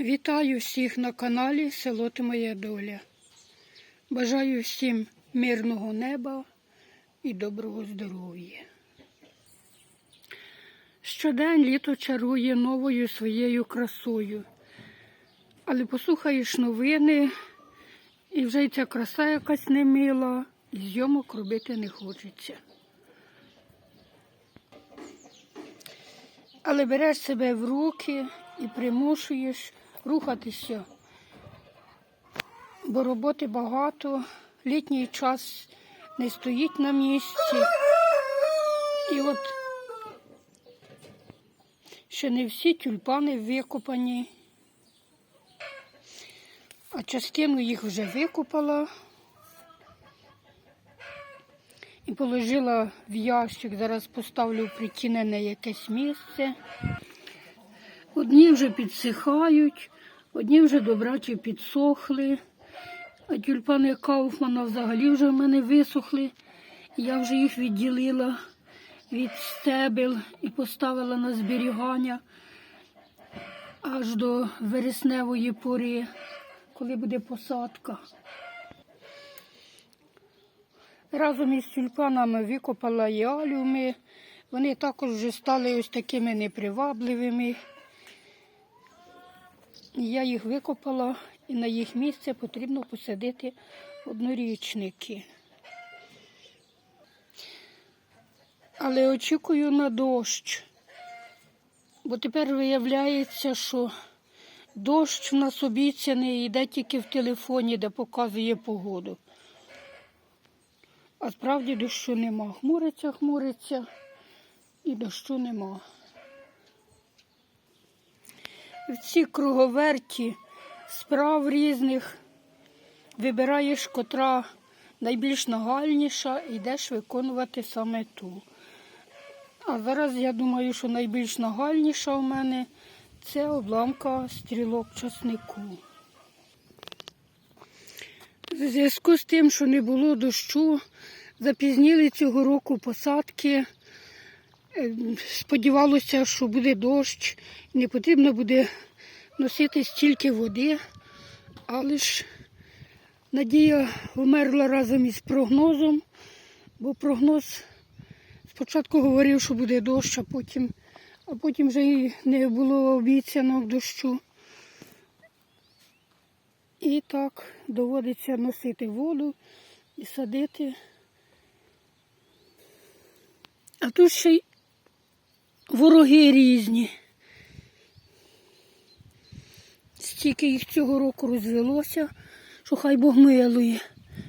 Вітаю всіх на каналі Село Ти Моя Доля. Бажаю всім мирного неба і доброго здоров'я. Щодень літо чарує новою своєю красою. Але послухаєш новини, і вже й ця краса якась немила, і зйомок робити не хочеться. Але береш себе в руки і примушуєш рухатися, бо роботи багато, літній час не стоїть на місці. І от ще не всі тюльпани викопані, а частину їх вже викопала і положила в ящик. Зараз поставлю притінене якесь місце. Одні вже підсихають, одні вже добраче підсохли, а тюльпани Кауфмана взагалі вже в мене висохли. Я вже їх відділила від стебел і поставила на зберігання аж до вересневої пори, коли буде посадка. Разом із тюльпанами викопала і алюми. Вони також вже стали ось такими непривабливими. Я їх викопала і на їх місце потрібно посадити однорічники. Але очікую на дощ, бо тепер виявляється, що дощ в нас обіцяний йде тільки в телефоні, де показує погоду. А справді дощу нема. Хмуриться, хмуриться і дощу нема. В цій круговерті справ різних вибираєш, котра найбільш нагальніша, йдеш виконувати саме ту. А зараз я думаю, що найбільш нагальніша у мене це обламка стрілок часнику. В зв'язку з тим, що не було дощу, запізніли цього року посадки. Е, Сподівалося, що буде дощ, не потрібно буде носити стільки води, але ж надія вмерла разом із прогнозом, бо прогноз спочатку говорив, що буде дощ, а потім, а потім вже і не було обіцянок дощу. І так доводиться носити воду і садити. А тут ще й вороги різні. Стільки їх цього року розвелося, що хай Бог милує.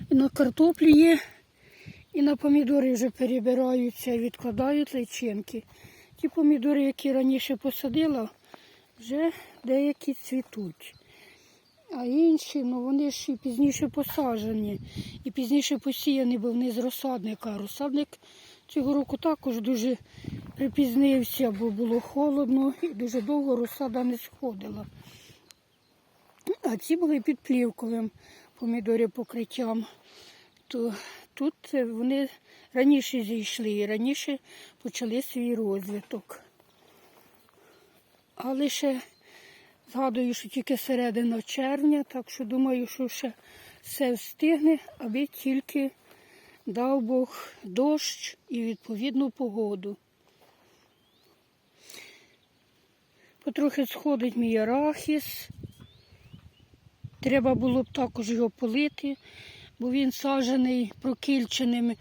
І на картоплі є, і на помідори вже перебираються відкладають личинки. Ті помідори, які раніше посадила, вже деякі цвітуть. А інші, ну вони ж і пізніше посаджені, і пізніше посіяні, бо вони з розсадника. Розсадник цього року також дуже припізнився, бо було холодно і дуже довго розсада не сходила. А ці були під плівковим помідорі покриттям. То тут вони раніше зійшли і раніше почали свій розвиток. Але ще згадую, що тільки середина червня, так що думаю, що ще все встигне, аби тільки дав Бог дощ і відповідну погоду. Потрохи сходить мій арахіс. Треба було б також його полити, бо він саджений прокільченими,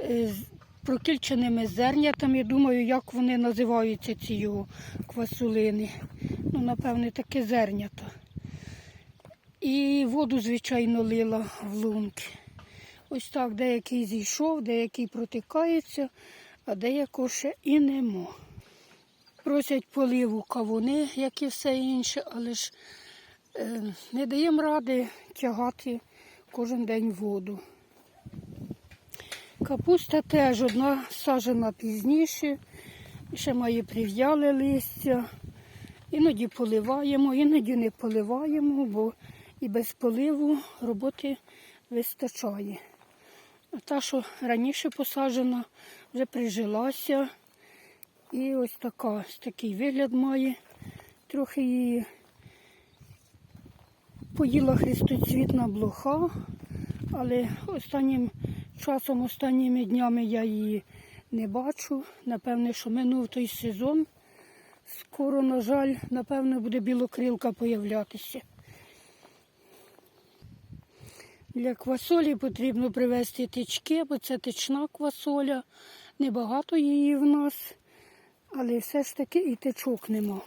е, прокільченими зернятами. Думаю, як вони називаються ці його квасолини. Ну, напевне, таке зернята. І воду, звичайно, лила в лунки. Ось так деякий зійшов, деякий протикається, а деякого ще і нема. Просять поливу кавуни, як і все інше, але ж е, не даємо ради тягати кожен день воду. Капуста теж одна сажена пізніше, ще має прив'яле листя. Іноді поливаємо, іноді не поливаємо, бо і без поливу роботи вистачає. Та, що раніше посаджена, вже прижилася. І ось така, ось такий вигляд має. Трохи її поїла хрестоцвітна блоха, але останнім часом, останніми днями я її не бачу. Напевне, що минув той сезон. Скоро, на жаль, напевно, буде білокрилка появлятися. Для квасолі потрібно привезти тички, бо це тична квасоля. Небагато її в нас, але все ж таки і тичок нема.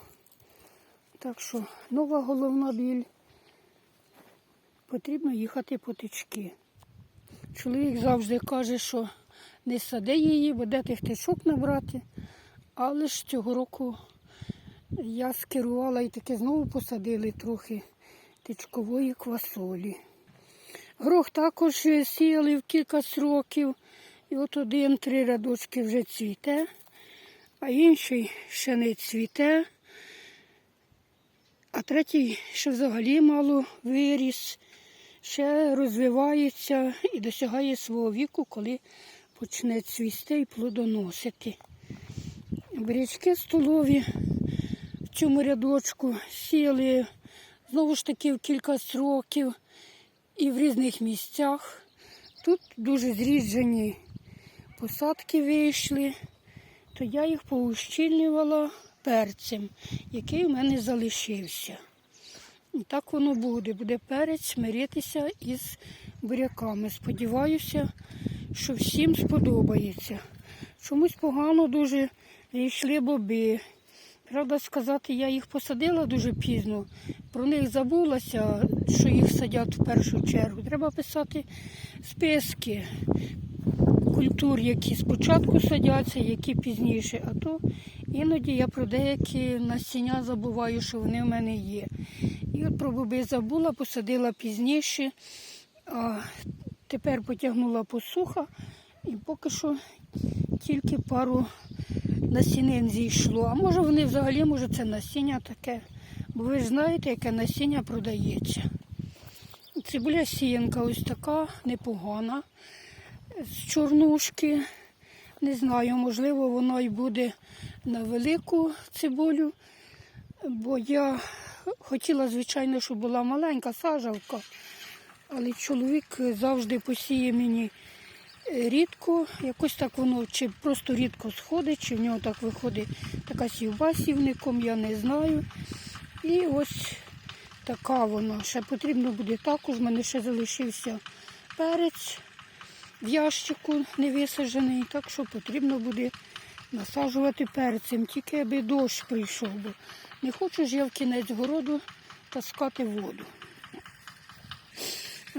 Так що нова головна біль. Потрібно їхати по тички. Чоловік завжди каже, що не сади її, бо де тих тичок набрати. Але ж цього року я скерувала і таки знову посадили трохи тичкової квасолі. Горох також сіяли в кілька років. І от один-три рядочки вже цвіте, а інший ще не цвіте, а третій ще взагалі мало виріс, ще розвивається і досягає свого віку, коли почне цвісти і плодоносити. Бурячки столові в цьому рядочку сіяли знову ж таки в кілька років і в різних місцях. Тут дуже зріджені посадки вийшли, то я їх поущільнювала перцем, який у мене залишився. І так воно буде. Буде перець миритися із буряками. Сподіваюся, що всім сподобається. Чомусь погано дуже йшли боби. Правда сказати, я їх посадила дуже пізно. Про них забулася, що їх садять в першу чергу. Треба писати списки культур, які спочатку садяться, які пізніше. А то іноді я про деякі насіння забуваю, що вони в мене є. І от про боби забула, посадила пізніше, а тепер потягнула посуха і поки що тільки пару насінин зійшло. А може вони взагалі, може це насіння таке. Бо ви ж знаєте, яке насіння продається. Цибуля сіянка ось така непогана. З чорнушки. Не знаю, можливо, воно і буде на велику цибулю. Бо я хотіла, звичайно, щоб була маленька сажалка. Але чоловік завжди посіє мені рідко, якось так воно чи просто рідко сходить, чи в нього так виходить така сівба сівником, я не знаю. І ось така вона. Ще потрібно буде також. У мене ще залишився перець в ящику не висаджений, так що потрібно буде насаджувати перцем, тільки аби дощ прийшов. Бо не хочу ж я в кінець городу таскати воду.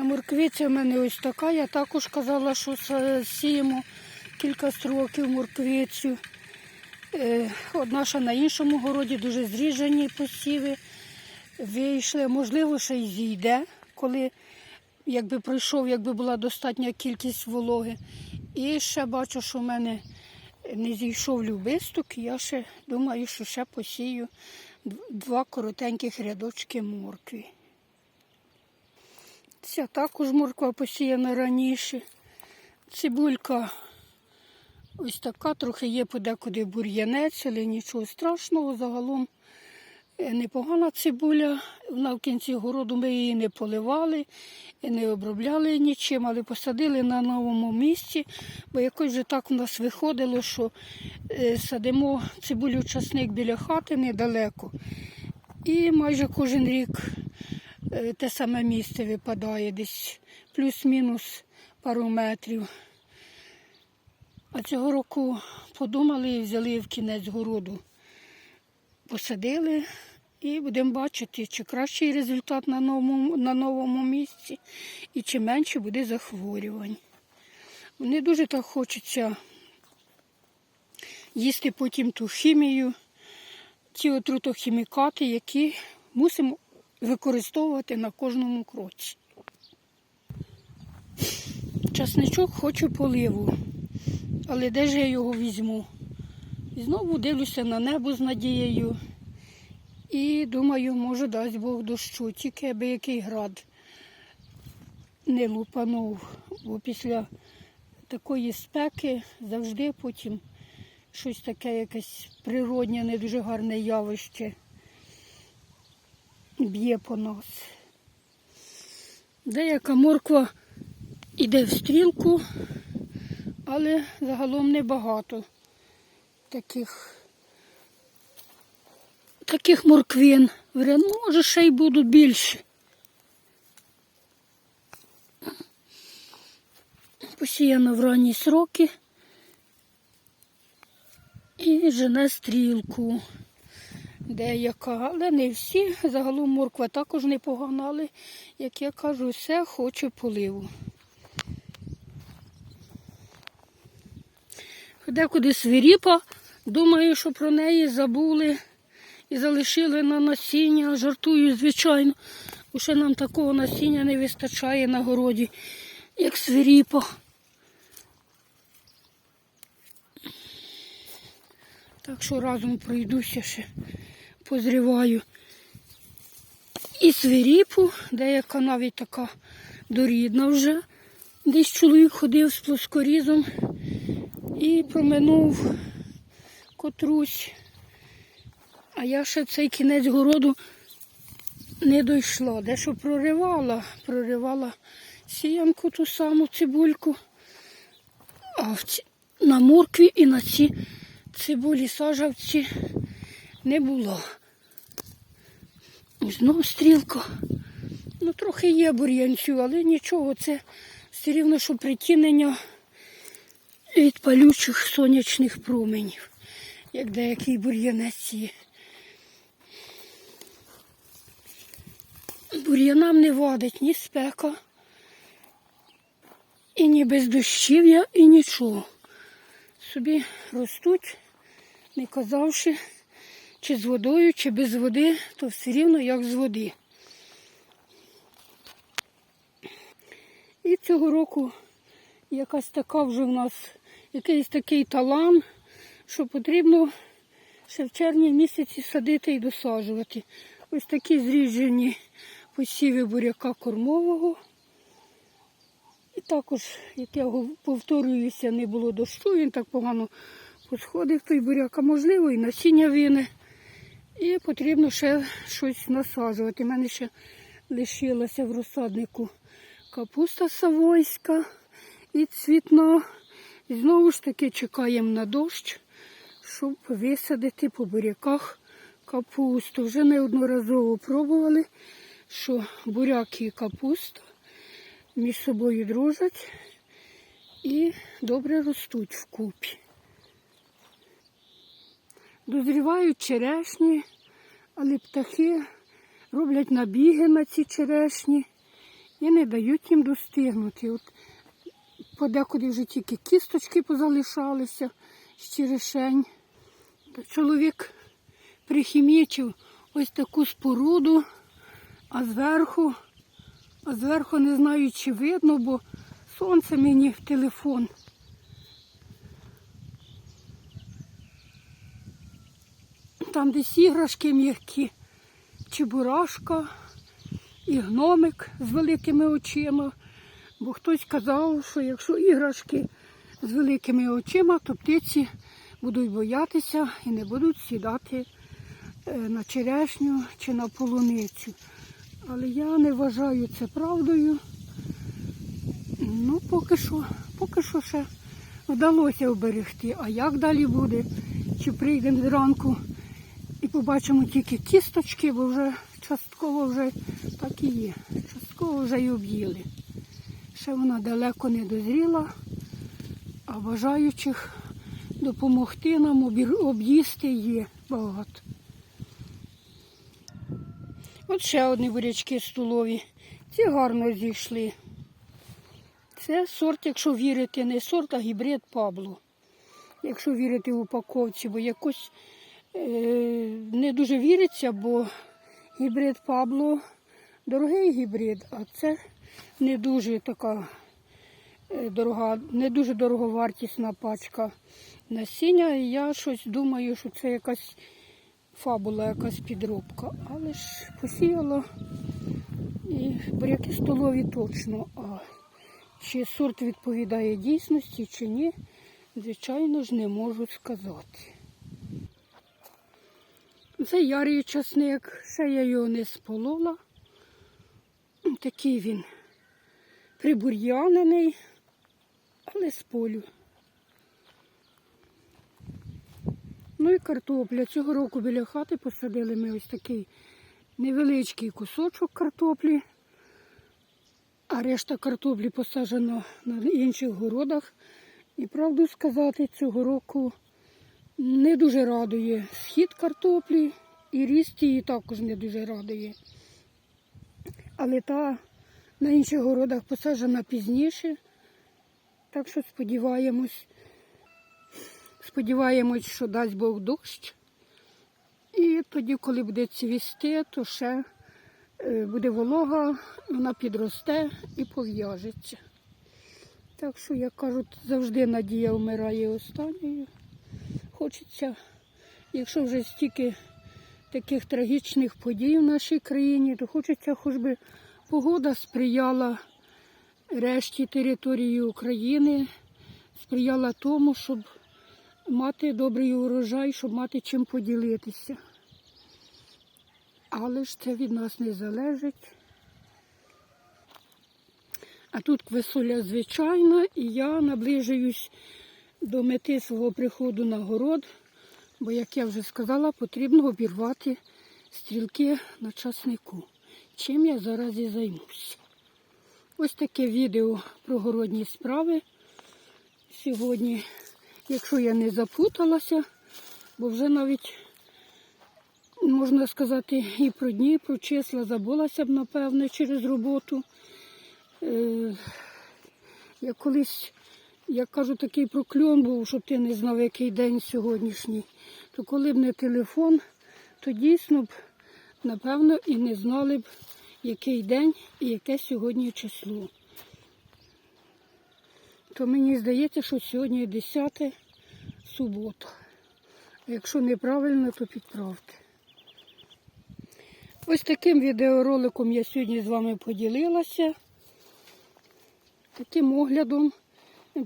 Морквиця в мене ось така. Я також казала, що сіємо кілька років морквицю. Е, Одна ще на іншому городі дуже зріжені посіви. Вийшли, можливо, ще й зійде, коли якби пройшов, якби була достатня кількість вологи. І ще бачу, що в мене не зійшов любисток. Я ще думаю, що ще посію два коротеньких рядочки моркві. Ця також морква посіяна раніше. Цибулька ось така, трохи є подекуди бур'янець, але нічого страшного. Загалом е, непогана цибуля. Вона в кінці городу ми її не поливали, не обробляли нічим, але посадили на новому місці, бо якось вже так у нас виходило, що е, садимо цибулю часник біля хати недалеко. І майже кожен рік те саме місце випадає, десь плюс-мінус пару метрів. А цього року подумали і взяли в кінець городу, посадили і будемо бачити, чи кращий результат на новому, на новому місці і чи менше буде захворювань. Мені дуже так хочеться їсти потім ту хімію, ті отрутохімікати, які мусимо використовувати на кожному кроці. Часничок хочу поливу, але де ж я його візьму? І знову дивлюся на небо з надією. І думаю, може дасть Бог дощу, тільки аби який град не лупанув, бо після такої спеки завжди потім щось таке, якесь природнє, не дуже гарне явище б'є по нас. Деяка морква йде в стрілку, але загалом небагато таких, таких морквин. Ну, Може, ще й будуть більше. Посіяно в ранні сроки і жене стрілку деяка, але не всі. Загалом морква також непогана, але, як я кажу, все хоче поливу. Декуди свиріпа, думаю, що про неї забули і залишили на насіння. Жартую, звичайно, бо ще нам такого насіння не вистачає на городі, як свиріпа. Так що разом пройдуся ще, позріваю. І свиріпу, деяка навіть така дорідна вже. Десь чоловік ходив з плоскорізом і проминув котрусь. А я ще цей кінець городу не дійшла. Дещо проривала, проривала сіянку ту саму цибульку. А ці... на моркві і на ці цибулі сажавці не було. І Знов стрілка. Ну, трохи є бур'янцю, але нічого, це все рівно, що притінення від палючих сонячних променів, як деякий бур'янець є. Бур'янам не вадить ні спека, і ні без дощів'я, і нічого. Собі ростуть, не казавши, чи з водою, чи без води, то все рівно як з води. І цього року якась така вже в нас, якийсь такий талант, що потрібно ще в червні місяці садити і досаджувати. Ось такі зріджені посіви буряка кормового. І також, як я повторююся, не було дощу, він так погано посходив той буряк, а можливо і насіння вине. І потрібно ще щось насаджувати. У мене ще лишилася в розсаднику капуста савойська і цвітна. І знову ж таки чекаємо на дощ, щоб висадити по буряках капусту. Вже неодноразово пробували, що буряк і капуста між собою дружать і добре ростуть вкупі. Дозрівають черешні, але птахи роблять набіги на ці черешні і не дають їм достигнути. От подекуди вже тільки кісточки позалишалися з черешень. Чоловік прихімічив ось таку споруду, а зверху, а зверху не знаю, чи видно, бо сонце мені в телефон. Там десь іграшки м'які, чебурашка і гномик з великими очима. Бо хтось казав, що якщо іграшки з великими очима, то птиці будуть боятися і не будуть сідати е, на черешню чи на полуницю. Але я не вважаю це правдою. Ну, поки що, поки що ще вдалося вберегти. А як далі буде? Чи прийдемо зранку побачимо тільки кісточки, бо вже частково вже так і є. Частково вже й об'їли. Ще вона далеко не дозріла, а бажаючих допомогти нам об'їсти є багато. От ще одні бурячки столові. Ці гарно зійшли. Це сорт, якщо вірити, не сорт, а гібрид Пабло. Якщо вірити в упаковці, бо якось не дуже віриться, бо гібрид Пабло дорогий гібрид, а це не дуже така е, дорога, не дуже дороговартісна пачка насіння. І я щось думаю, що це якась фабула, якась підробка. Але ж посіяла і буряки столові точно. А чи сорт відповідає дійсності, чи ні, звичайно ж не можу сказати. Це ярий часник, ще я його не сполола. Такий він прибур'янений, але з полю. Ну і картопля. Цього року біля хати посадили ми ось такий невеличкий кусочок картоплі, а решта картоплі посаджено на інших городах. І правду сказати, цього року не дуже радує схід картоплі і ріст її також не дуже радує. Але та на інших городах посаджена пізніше. Так що сподіваємось, сподіваємось, що дасть Бог дощ. І тоді, коли буде цвісти, то ще е, буде волога, вона підросте і пов'яжеться. Так що, як кажуть, завжди надія вмирає останньою. Хочеться, якщо вже стільки таких трагічних подій в нашій країні, то хочеться, хоч би погода сприяла решті території України, сприяла тому, щоб мати добрий урожай, щоб мати чим поділитися. Але ж це від нас не залежить. А тут квесоля звичайна, і я наближуюсь до мети свого приходу на город, бо, як я вже сказала, потрібно обірвати стрілки на часнику. Чим я зараз і займусь. Ось таке відео про городні справи сьогодні. Якщо я не запуталася, бо вже навіть, можна сказати, і про дні, і про числа забулася б, напевне, через роботу. Е, я колись, як кажу, такий прокльон був, щоб ти не знав, який день сьогоднішній. То коли б не телефон, то дійсно б, напевно, і не знали б, який день і яке сьогодні число. То мені здається, що сьогодні 10 субота. Якщо неправильно, то підправте. Ось таким відеороликом я сьогодні з вами поділилася. Таким оглядом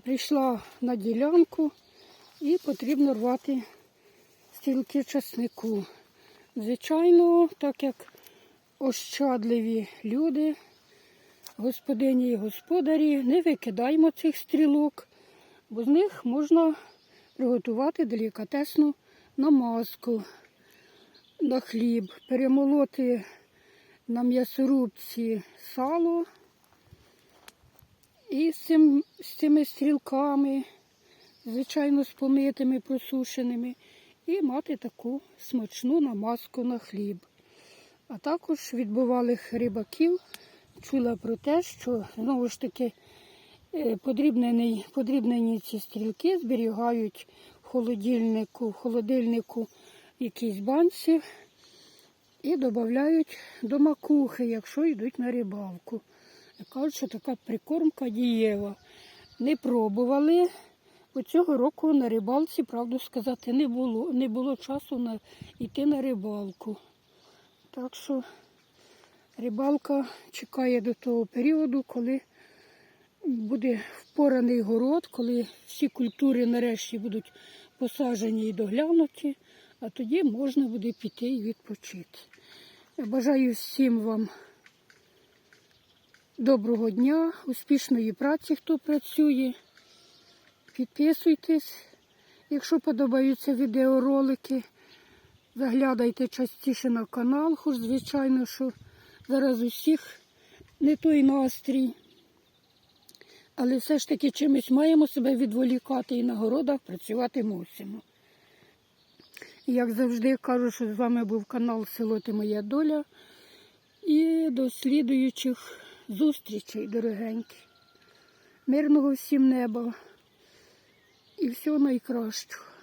прийшла на ділянку і потрібно рвати стілки часнику. Звичайно, так як ощадливі люди, господині і господарі, не викидаємо цих стрілок, бо з них можна приготувати делікатесну намазку на хліб, перемолоти на м'ясорубці сало і з, цим, з цими стрілками, звичайно, з помитими, просушеними, і мати таку смачну намазку на хліб. А також відбувалих рибаків чула про те, що знову ж таки е, подрібнені, подрібнені ці стрілки зберігають в холодильнику, в холодильнику якісь банці і додають до макухи, якщо йдуть на рибалку. Кажуть, що така прикормка дієва. Не пробували. Бо цього року на рибалці, правду сказати, не було. Не було часу на йти на рибалку. Так що рибалка чекає до того періоду, коли буде впораний город, коли всі культури нарешті будуть посаджені і доглянуті, а тоді можна буде піти і відпочити. Я бажаю всім вам доброго дня, успішної праці, хто працює. Підписуйтесь, якщо подобаються відеоролики. Заглядайте частіше на канал, хоч звичайно, що зараз усіх не той настрій. Але все ж таки чимось маємо себе відволікати і на городах працювати мусимо. Як завжди кажу, що з вами був канал Село Ти Моя Доля. І до слідуючих зустрічей, дорогенькі. Мирного всім неба і всього найкращого.